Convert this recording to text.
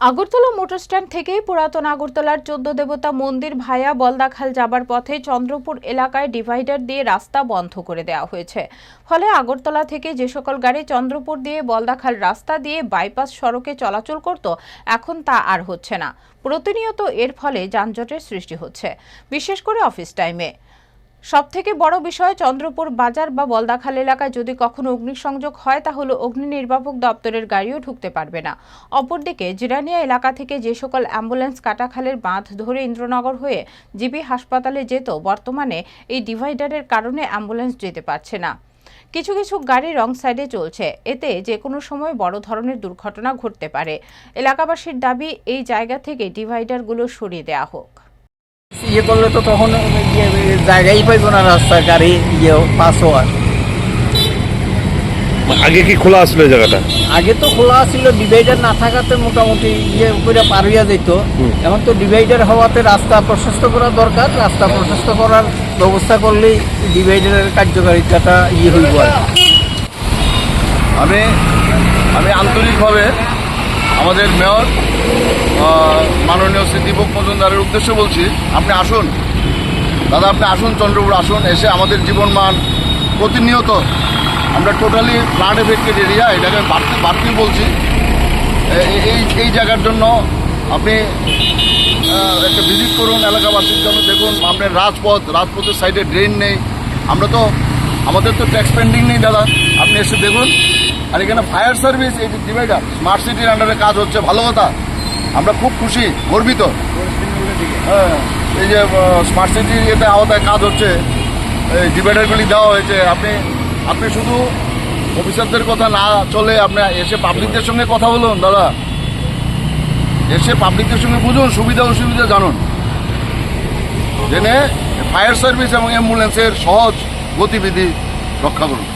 Agartala motor stand থেকে পুরাতন আগরতলার চোদ্দ দেবতা মন্দির ভায়া বলদাখাল যাবার পথে চন্দ্রপুর এলাকায় ডিভাইডার দিয়ে রাস্তা বন্ধ করে দেওয়া হয়েছে। ফলে আগরতলা থেকে যে সকল গাড়ি চন্দ্রপুর দিয়ে বলদাখাল রাস্তা দিয়ে বাইপাস সড়কে চলাচল করত, এখন তা আর হচ্ছে না। প্রতিনিয়ত এর ফলে যানজটের সৃষ্টি হচ্ছে। বিশেষ করে অফিস টাইমে সবথেকে বড় বিষয় চন্দ্রপুর বাজার বা বলদাখাল এলাকায় যদি কখনো অগ্নিসংযোগ হয়, তাহলে অগ্নি নির্বাপক দপ্তরের গাড়িও ঢুকতে পারবে না। অপরদিকে, জিরানিয়া এলাকা থেকে যে সকল অ্যাম্বুলেন্স কাটাখালের বাঁধ ধরে ইন্দ্রনগর হয়ে জিবি হাসপাতালে যেত, বর্তমানে এই ডিভাইডারের কারণে অ্যাম্বুলেন্স যেতে পারছে না। কিছু কিছু গাড়ি রং সাইডে চলছে, এতে যে কোনো সময় বড় ধরনের দুর্ঘটনা ঘটতে পারে। এলাকাবাসীর দাবি, এই জায়গা থেকে ডিভাইডারগুলো সরিয়ে দেওয়া হোক। ইয়ে করলে তো তখন ইয়ে জায়গাই পাইব না রাস্তা গাড়ি ইয়ে পাস হওয়ার। আগে কি খোলা আসলো জায়গাটা? আগে তো খোলা ছিল ডিভাইডার না থাকাতে মোটামুটি ইয়ে করে পার হইয়া যেত। এখন তো ডিভাইডার হওয়াতে রাস্তা প্রশস্ত করা দরকার রাস্তা প্রশস্ত করার ব্যবস্থা করলেই ডিভাইডারের কার্যকারিতাটা ইয়ে হইব আর আমি আমি আন্তরিকভাবে আমাদের মেয়র মাননীয় শ্রী দীপক মজুমদারের উদ্দেশ্যে বলছি, আপনি আসুন। দাদা, আপনি আসুন, চন্দ্রপুর আসুন, এসে আমাদের জীবন মান প্রতিনিয়ত আমরা টোটালি ফ্লাড এফেক্টেড এরিয়া এটাকে বাড়তি বাড়তি বলছি। এই এই জায়গার জন্য আপনি একটা ভিজিট করুন এলাকাবাসীর জন্য, দেখুন, আপনার রাজপথ, রাজপথের সাইডে ড্রেন নেই। আমরা তো, আমাদের তো ট্যাক্স পেন্ডিং নেই, দাদা। আপনি এসে দেখুন। আর এখানে ফায়ার সার্ভিস, এই যে ডিভাইডার স্মার্ট সিটির আন্ডারে কাজ হচ্ছে, ভালো কথা। আমরা খুব খুশি, গর্বিত। হ্যাঁ এই যে স্মার্ট সিটির এতে আওতায় কাজ হচ্ছে, এই ডিভাইডারগুলি দেওয়া হয়েছে। আপনি আপনি শুধু অফিসারদের কথা না চলে আপনি এসে পাবলিকদের সঙ্গে কথা বলুন, দাদা। এসে পাবলিকদের সঙ্গে বুঝুন, সুবিধা, অসুবিধা জানুন। জেনে ফায়ার সার্ভিস এবং অ্যাম্বুলেন্সের সহজ গতিবিধি রক্ষা করুন।